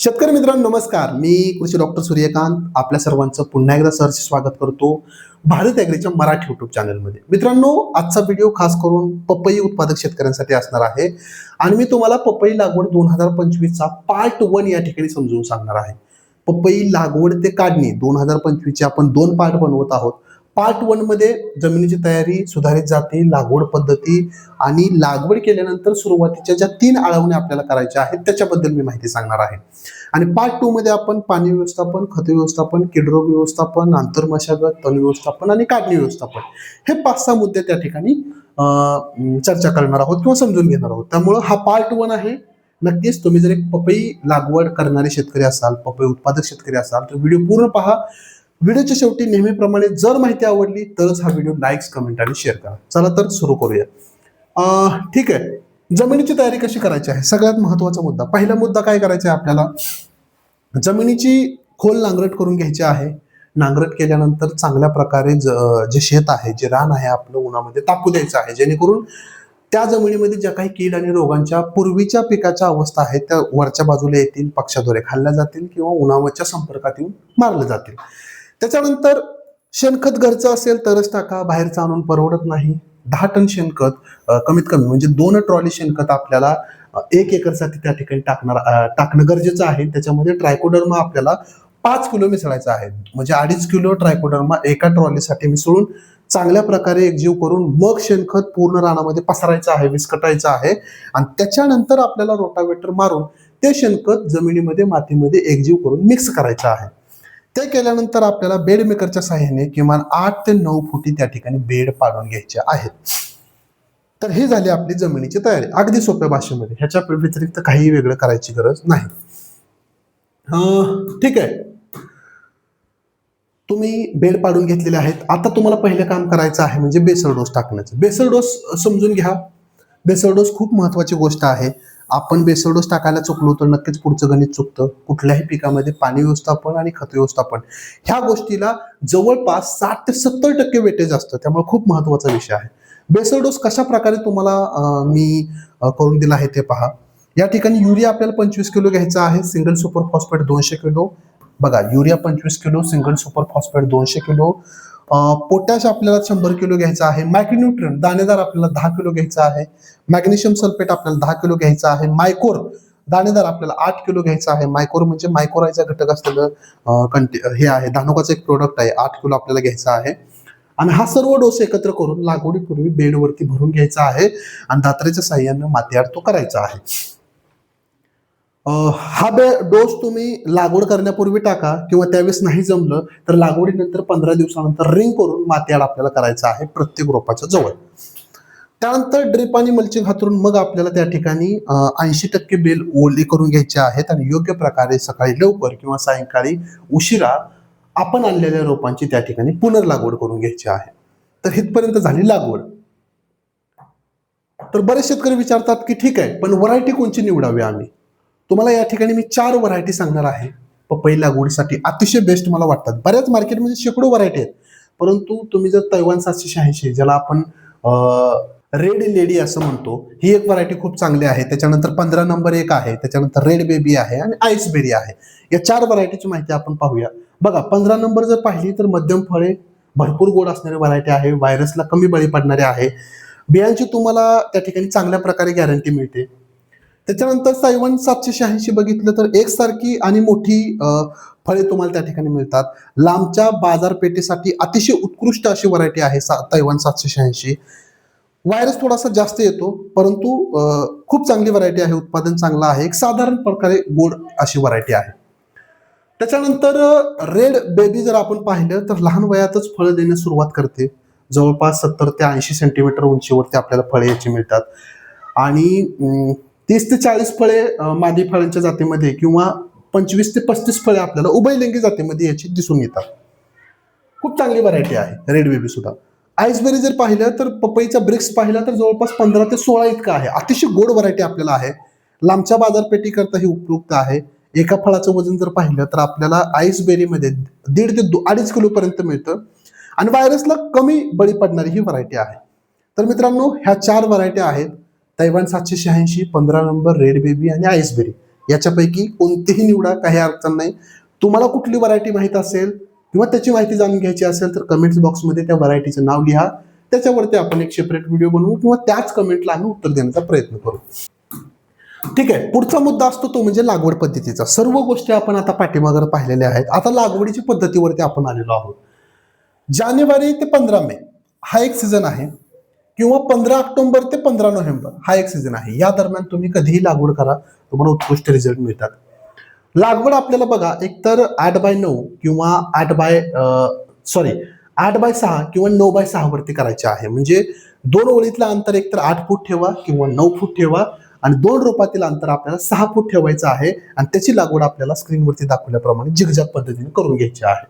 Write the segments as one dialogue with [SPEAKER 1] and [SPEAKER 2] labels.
[SPEAKER 1] शेतकरी मित्रांनो नमस्कार. मी कृषी डॉक्टर सूर्यकांत. आपल्या सर्वांचं पुन्हा एकदा सरचे स्वागत करतो भारत ॲग्रीच्या मराठी युट्यूब चॅनलमध्ये. मित्रांनो आजचा व्हिडिओ खास करून पपई उत्पादक शेतकऱ्यांसाठी असणार आहे. आणि मी तुम्हाला पपई लागवड दोन हजार पंचवीसचा पार्ट वन या ठिकाणी समजून सांगणार आहे. पपई लागवड ते काढणी. दोन हजार पंचवीसचे आपण दोन पार्ट बनवत आहोत. पार्ट वनमध्ये जमिनीची तयारी सुधारित जाते लागवड पद्धती आणि लागवड केल्यानंतर सुरुवातीच्या ज्या तीन आळवण्या आपल्याला करायच्या आहेत त्याच्याबद्दल मी माहिती सांगणार आहे. आणि पार्ट टू मध्ये आपण पाणी व्यवस्थापन खत व्यवस्थापन किडरोग व्यवस्थापन आंतरमशागत तण व्यवस्थापन आणि काढणी व्यवस्थापन हे पाच सहा मुद्दे त्या ठिकाणी चर्चा करणार आहोत किंवा समजून घेणार आहोत. त्यामुळं हा पार्ट वन आहे. नक्कीच तुम्ही जर एक पपई लागवड करणारे शेतकरी असाल पपई उत्पादक शेतकरी असाल तर व्हिडिओ पूर्ण पहा. व्हिडिओच्या शेवटी नेहमीप्रमाणे जर माहिती आवडली तरच हा व्हिडिओ लाईक्स कमेंट आणि शेअर करा. चला तर सुरू करूया. ठीक आहे. जमिनीची तयारी कशी करायची आहे? सगळ्यात महत्त्वाचा मुद्दा. पहिला मुद्दा काय करायचा आहे आपल्याला? जमिनीची खोल नांगरट करून घ्यायची आहे. नांगरट केल्यानंतर चांगल्या प्रकारे ज- जे शेत आहे जे रान आहे आपलं उन्हामध्ये तापू द्यायचं आहे. जेणेकरून त्या जमिनीमध्ये ज्या काही कीड आणि रोगांच्या पूर्वीच्या पिकाच्या अवस्था आहेत त्या वरच्या बाजूला येतील पक्षाद्वारे खाल्ल्या जातील किंवा उन्हावरच्या संपर्कात येऊन मारले जातील. त्याच्यानंतर शेणखत घरचं असेल तरच टाका बाहेरचं आणून परवडत नाही. दहा टन शेणखत कमीत कमी म्हणजे दोन ट्रॉली शेणखत आपल्याला एक एकरसाठी त्या ठिकाणी टाकणार टाकणं गरजेचं आहे. त्याच्यामध्ये ट्रायकोडर्मा आपल्याला पाच किलो मिसळायचा आहे. म्हणजे अडीच किलो ट्रायकोडर्मा एका ट्रॉलीसाठी मिसळून चांगल्या प्रकारे एकजीव करून मग शेणखत पूर्ण रानामध्ये पसरायचं आहे विस्कटायचं आहे. आणि त्याच्यानंतर आपल्याला रोटावेटर मारून ते शेणखत जमिनीमध्ये मातीमध्ये एकजीव करून मिक्स करायचं आहे. ते केल्यानंतर आपल्याला बेड मेकरच्या सहाय्याने किमान आठ ते नऊ फुटी त्या ठिकाणी बेड पाडून घ्यायचे आहेत. तर ही झाली आपली जमिनीची तयारी. अगदी सोप्या भाषेमध्ये. ह्याच्या व्यतिरिक्त काही वेगळं करायची गरज नाही. ठीक आहे. तुम्ही बेड पाडून घेतलेले आहेत. आता तुम्हाला पहिलं काम करायचं आहे म्हणजे बेसळ डोस टाकण्याचं. बेसळ डोस समजून घ्या. बेसळ डोस खूप महत्वाची गोष्ट आहे. आपण बेसळ डोस टाकायला चुकलो तर नक्कीच पुढचं गणित चुकतं. कुठल्याही पिकामध्ये पाणी व्यवस्थापन आणि खत व्यवस्थापन. ह्या गोष्टीला जवळपास साठ ते सत्तर टक्के वेटेज असतं. त्यामुळे खूप महत्त्वाचा विषय आहे. बेसळ डोस कशा प्रकारे तुम्हाला मी करून दिला आहे ते पहा. या ठिकाणी युरिया आपल्याला पंचवीस किलो घ्यायचा आहे. सिंगल सुपर फॉस्फेट दोनशे किलो. बघा युरिया पंचवीस किलो सिंगल सुपर फॉस्फेट दोनशे किलो. पोटॅश आपल्याला शंभर किलो घ्यायचा आहे मायक्रोन्युट्रियन दाणेदार आपल्याला दहा किलो घ्यायचा आहे मॅग्नेशियम सल्फेट आपल्याला दहा किलो घ्यायचा आहे मायकोर दाणेदार आपल्याला आठ किलो घ्यायचा आहे. मायकोर म्हणजे मायकोरायचा घटक असलेलं कंटे हे आहे धानुकाचं एक प्रोडक्ट आहे आठ किलो आपल्याला घ्यायचा आहे. आणि हा सर्व डोस एकत्र करून लागवडीपूर्वी बेडवरती भरून घ्यायचा आहे आणि दात्रेच्या साह्यानं मातीआड तो करायचा आहे. हा बे डोस तुम्ही लागवड करण्यापूर्वी टाका किंवा त्यावेळेस नाही जमलं तर लागवडीनंतर पंधरा दिवसानंतर रिंग करून मातीआड आपल्याला करायचा आहे प्रत्येक रोपाच्या जवळ. त्यानंतर ड्रिप आणि मल्चिंग हातरून मग आपल्याला त्या ठिकाणी ऐंशी टक्के बेल ओली करून घ्यायचे आहेत आणि योग्य प्रकारे सकाळी लवकर किंवा सायंकाळी उशिरा आपण आणलेल्या रोपांची त्या ठिकाणी पुनर्लागवड करून घ्यायची आहे. तर इथपर्यंत झाली लागवड. तर बरेच शेतकरी विचारतात की ठीक आहे पण व्हरायटी कोणची निवडावी आम्ही? तुम्हाला या ठिकाणी मी चार व्हरायटी सांगणार आहे. पपई लागवडीसाठी अतिशय बेस्ट मला वाटतात. बऱ्याच मार्केटमध्ये शेकडो व्हरायटी आहेत. परंतु तुम्ही जर तैवान सातशे शहाऐंशी ज्याला आपण रेड लेडी असं म्हणतो ही एक व्हरायटी खूप चांगली आहे. त्याच्यानंतर पंधरा नंबर एक आहे. त्याच्यानंतर रेड बेबी आहे आणि आईसबेरी आहे. या चार व्हरायटीची माहिती आपण पाहूया. बघा पंधरा नंबर जर पाहिली तर मध्यम फळे भरपूर गोड असणारी व्हरायटी आहे. व्हायरसला कमी बळी पडणारे आहे. बियांची तुम्हाला त्या ठिकाणी चांगल्या प्रकारे गॅरंटी मिळते. त्याच्यानंतर सायवन सातशे शहाऐंशी बघितलं तर एकसारखी आणि मोठी फळे तुम्हाला त्या ठिकाणी मिळतात. लांबच्या बाजारपेठेसाठी अतिशय उत्कृष्ट अशी व्हरायटी आहे सा तैवान सातशे शहाऐंशी. व्हायरस थोडासा जास्त येतो परंतु खूप चांगली व्हरायटी आहे उत्पादन चांगलं आहे. एक साधारण प्रकारे गोड अशी व्हरायटी आहे. त्याच्यानंतर रेड बेबी जर आपण पाहिलं तर लहान वयातच फळं देण्यास सुरुवात करते. जवळपास सत्तर ते ऐंशी सेंटीमीटर उंचीवरती आपल्याला फळे याची मिळतात. आणि तीस ते चाळीस फळे मादी फळांच्या जातीमध्ये किंवा पंचवीस ते पस्तीस फळे आपल्याला उभयलिंगी जातीमध्ये याची दिसून येतात. खूप चांगली व्हरायटी आहे रेड बेबी सुद्धा. आईसबेरी जर पाहिलं तर पपईचा ब्रिक्स पाहिला तर जवळपास पंधरा ते सोळा इतका आहे. अतिशय गोड व्हरायटी आपल्याला आहे. लांबच्या बाजारपेठीकरता ही उपयुक्त आहे. एका फळाचं वजन जर पाहिलं तर आपल्याला आईसबेरीमध्ये दीड ते दो- अडीच किलोपर्यंत मिळतं. आणि व्हायरसला कमी बळी पडणारी ही व्हरायटी आहे. तर मित्रांनो ह्या चार व्हरायटी आहेत. तैवान सातशे शहाऐंशी पंधरा नंबर रेड बेबी आणि आईसबेरी याच्यापैकी कोणतीही निवडा काही अडचण नाही. तुम्हाला कुठली व्हरायटी माहीत असेल किंवा त्याची माहिती जाणून घ्यायची असेल तर कमेंट्स बॉक्समध्ये त्या व्हरायटीचं नाव लिहा. त्याच्यावरती आपण एक सेपरेट व्हिडिओ बनवू किंवा त्याच कमेंटला आम्ही उत्तर देण्याचा प्रयत्न करू. ठीक आहे. पुढचा मुद्दा असतो तो म्हणजे लागवड पद्धतीचा. सर्व गोष्टी आपण आता पाठीमागे पाहिलेल्या आहेत. आता लागवडीची पद्धतीवरती आपण आलेलो आहोत. जानेवारी ते पंधरा मे हा एक सीझन आहे. किंवा पंधरा ऑक्टोबर ते पंधरा नोव्हेंबर हा एक सीझन आहे. या दरम्यान तुम्ही कधीही लागवड करा तुम्हाला उत्कृष्ट रिझल्ट मिळतात. लागवड आपल्याला बघा एकतर आठ बाय नऊ किंवा आठ बाय सॉरी आठ बाय सहा किंवा नऊ बाय सहा वरती करायचे आहे. म्हणजे दोन ओळीतलं अंतर एकतर आठ फूट ठेवा किंवा नऊ फूट ठेवा आणि दोन रोपातील अंतर आपल्याला सहा फूट ठेवायचं आहे आणि त्याची लागवड आपल्याला स्क्रीनवरती दाखवल्याप्रमाणे जिगजाग पद्धतीने करून घ्यायची आहे.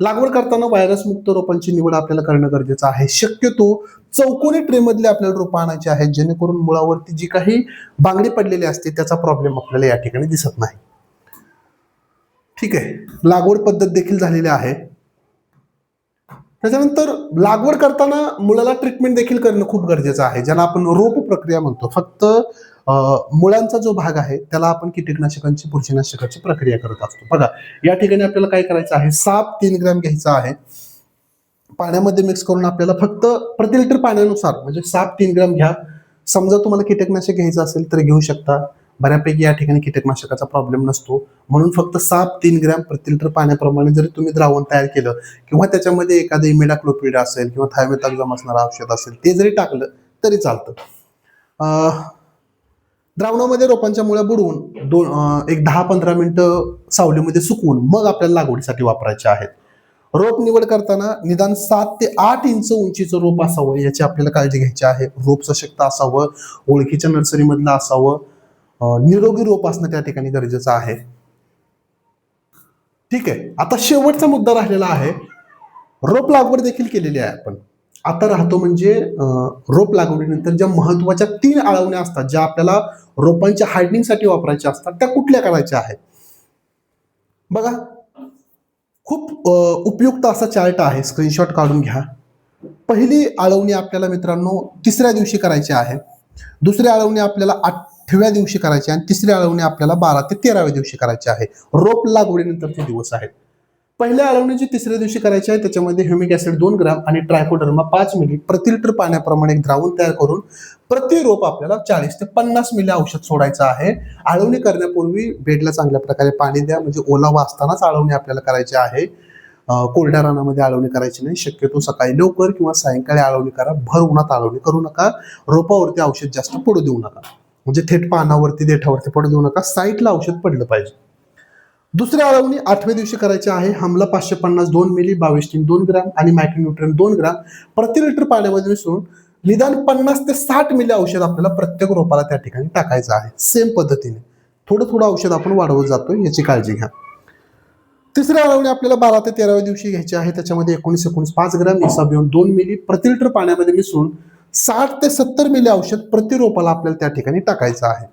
[SPEAKER 1] लागवड करताना व्हायरस मुक्त रोपांची निवड आपल्याला करणं गरजेचं आहे. शक्यतो चौकोनी ट्रे मधले आपल्याला रोपं आणायचे आहेत जेणेकरून मुळावरती जी काही बांगडी पडलेली असते त्याचा प्रॉब्लेम आपल्याला या ठिकाणी दिसत नाही. ठीक आहे. लागवड पद्धत देखील झालेली आहे. त्याच्यानंतर लागवड करताना मुळाला ट्रीटमेंट देखील करणं खूप गरजेचं आहे. ज्याला आपण रोप प्रक्रिया म्हणतो. फक्त मुळांचा जो भाग आहे त्याला आपण कीटकनाशकांची बुरशीनाशकाची प्रक्रिया करत असतो. बघा या ठिकाणी आपल्याला काय करायचं आहे? साप तीन ग्रॅम घ्यायचा आहे. पाण्यामध्ये मिक्स करून आपल्याला फक्त प्रति लिटर पाण्यानुसार म्हणजे साप तीन ग्रॅम घ्या. समजा तुम्हाला कीटकनाशक घ्यायचं असेल तर घेऊ शकता. बऱ्यापैकी या ठिकाणी कीटकनाशकाचा प्रॉब्लेम नसतो. म्हणून फक्त साप तीन ग्रॅम प्रति लिटर पाण्याप्रमाणे जरी तुम्ही द्रावण तयार केलं किंवा त्याच्यामध्ये एखादं इमिडाक्लोपिड असेल किंवा थायमेताक्झम असणारं औषध असेल ते जरी टाकलं तरी चालतं. द्रावणामध्ये रोपांच्या मुळ्या बुडवून दोन एक दहा पंधरा मिनटं सावलीमध्ये सुकवून मग आपल्याला लागवडीसाठी वापरायचे आहेत. रोप निवड करताना निदान सात ते आठ इंच उंचीचं रोप असावं याची आपल्याला काळजी घ्यायची आहे. रोप सशक्त असावं ओळखीच्या नर्सरीमधलं असावं निरोगी रोप असणं त्या ठिकाणी गरजेचं आहे. ठीक आहे आता शेवटचा मुद्दा राहिलेला आहे. रोप लागवड देखील केलेली आहे आपण. आता राहतो म्हणजे रोप लागवडीनंतर ज्या महत्त्वाच्या तीन आळवण्या असतात ज्या आपल्याला रोपांच्या हार्डनिंगसाठी वापरायच्या असतात त्या कुठल्या करायच्या आहेत? बघा खूप उपयुक्त असा चार्ट आहे. स्क्रीनशॉट काढून घ्या. पहिली आळवणी आपल्याला मित्रांनो तिसऱ्या दिवशी करायची आहे. दुसरी आळवणी आपल्याला आठव्या दिवशी करायची आहे. आणि तिसरी आळवणी आपल्याला बारा ते तेराव्या दिवशी करायची आहे. रोप लागवडीनंतरचे दिवस आहेत. पहिल्या आळवणीची तिसऱ्या दिवशी करायची आहे. त्याच्यामध्ये ह्युमिक ऍसिड दोन ग्राम आणि ट्रायकोडर्मा पाच मिली प्रति लिटर पाण्याप्रमाणे एक द्रावण तयार करून प्रति रोप आपल्याला चाळीस ते पन्नास मिली औषध सोडायचं आहे. आळवणी करण्यापूर्वी बेडला चांगल्या प्रकारे पाणी द्या. म्हणजे ओलावा असतानाच आळवणी आपल्याला करायची आहे. कोरड्या रानामध्ये आळवणी करायची नाही. शक्यतो सकाळी लवकर किंवा सायंकाळी आळवणी करा. भर उन्हात आळवणी करू नका. रोपावरती औषध जास्त पडू देऊ नका. म्हणजे थेट पानावरती देठावरती पडू देऊ नका. साईटला औषध पडलं पाहिजे. दुसरी आळवणी आठव्या दिवशी करायची आहे. हमला पाचशे पन्नास दोन मिली बावीस तीन दोन ग्राम आणि मायक्रोन्युट्रन दोन ग्राम. प्रति लिटर पाण्यामध्ये मिसळून निदान पन्नास ते साठ मिली औषध आपल्याला प्रत्येक रोपाला त्या ठिकाणी टाकायचं आहे. सेम पद्धतीने. थोडं थोडं औषध आपण वाढवत जातो याची काळजी घ्या. तिसरी आळवणी आपल्याला बारा ते तेराव्या दिवशी घ्यायची आहे. त्याच्यामध्ये एकोणीस एकोणीस पाच ग्राम इसाबियन दोन मिली प्रति लिटर पाण्यामध्ये मिसळून साठ ते सत्तर मिली औषध प्रति रोपाला आपल्याला त्या ठिकाणी टाकायचं आहे.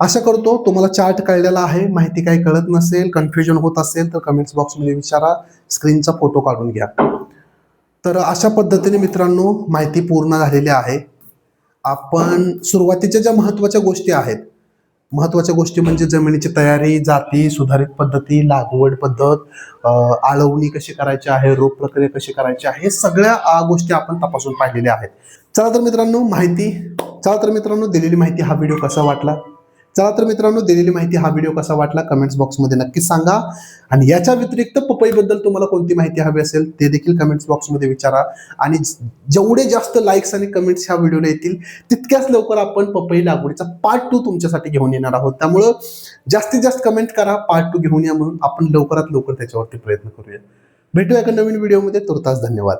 [SPEAKER 1] आशा करतो तुम्हाला चार्ट कळलेला आहे. माहिती काही कळत नसेल कन्फ्युजन होत असेल तर कमेंट्स बॉक्समध्ये विचारा. स्क्रीनचा फोटो काढून घ्या. तर अशा पद्धतीने मित्रांनो माहिती पूर्ण झालेली आहे. आपण सुरुवातीच्या ज्या महत्त्वाच्या गोष्टी आहेत महत्त्वाच्या गोष्टी म्हणजे जमिनीची तयारी जाती सुधारित पद्धती लागवड पद्धत आळवणी कशी करायची आहे रोप प्रक्रिया कशी करायची आहे हे सगळ्या गोष्टी आपण तपासून पाहिलेल्या आहेत. चला तर मित्रांनो माहिती चला तर मित्रांनो दिलेली माहिती हा व्हिडिओ कसा वाटला? चला तर मित्रांनो दिलेली माहिती हा व्हिडिओ कसा वाटला कमेंट्स बॉक्समध्ये नक्की सांगा. आणि याच्या व्यतिरिक्त पपईबद्दल तुम्हाला कोणती माहिती हवी असेल ते देखील कमेंट्स बॉक्समध्ये विचारा. आणि जेवढे जास्त लाईक्स आणि कमेंट्स ह्या व्हिडिओला येतील तितक्याच लवकर आपण पपई लागवडीचा पार्ट टू तुमच्यासाठी घेऊन येणार आहोत. त्यामुळं जास्तीत जास्त कमेंट करा पार्ट टू घेऊन या म्हणून आपण लवकरात लवकर त्याच्यावरती प्रयत्न करूया. भेटूया एका नवीन व्हिडिओमध्ये तुर्तास धन्यवाद.